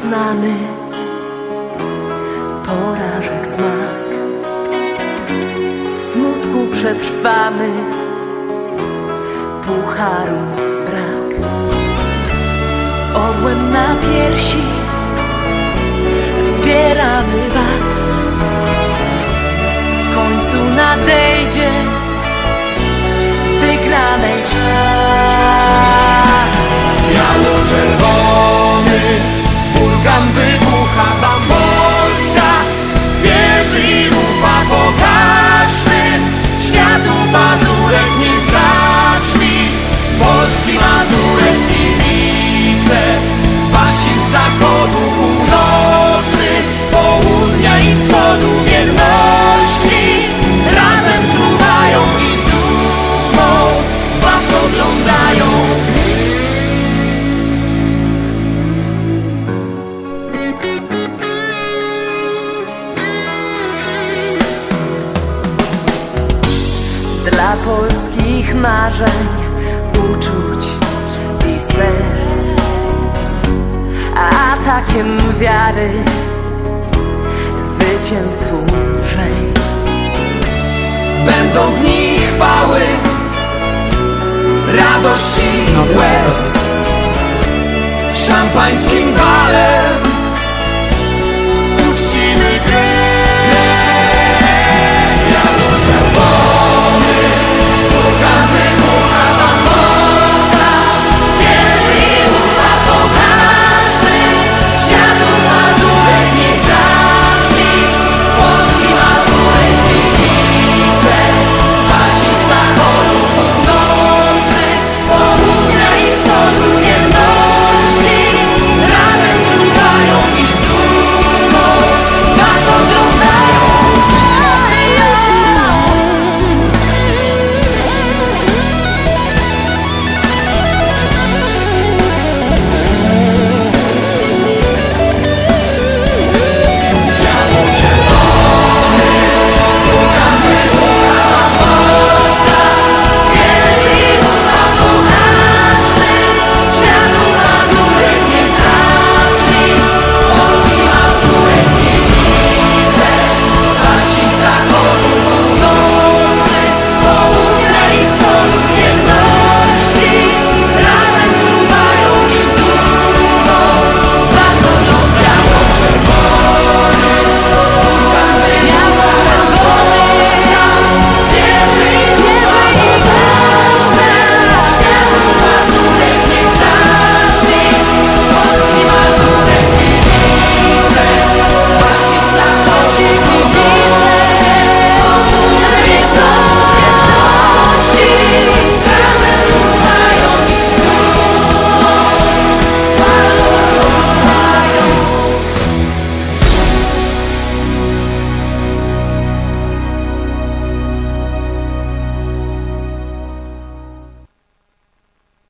znamy porażek smak. W smutku przetrwamy, pucharu brak. Z orłem na piersi wspieramy was. polskich marzeń, uczuć i serc. Atakiem wiary zwycięstwu lżej Będą dni chwały, radości i łez. Szampańskim walem uczcimy grę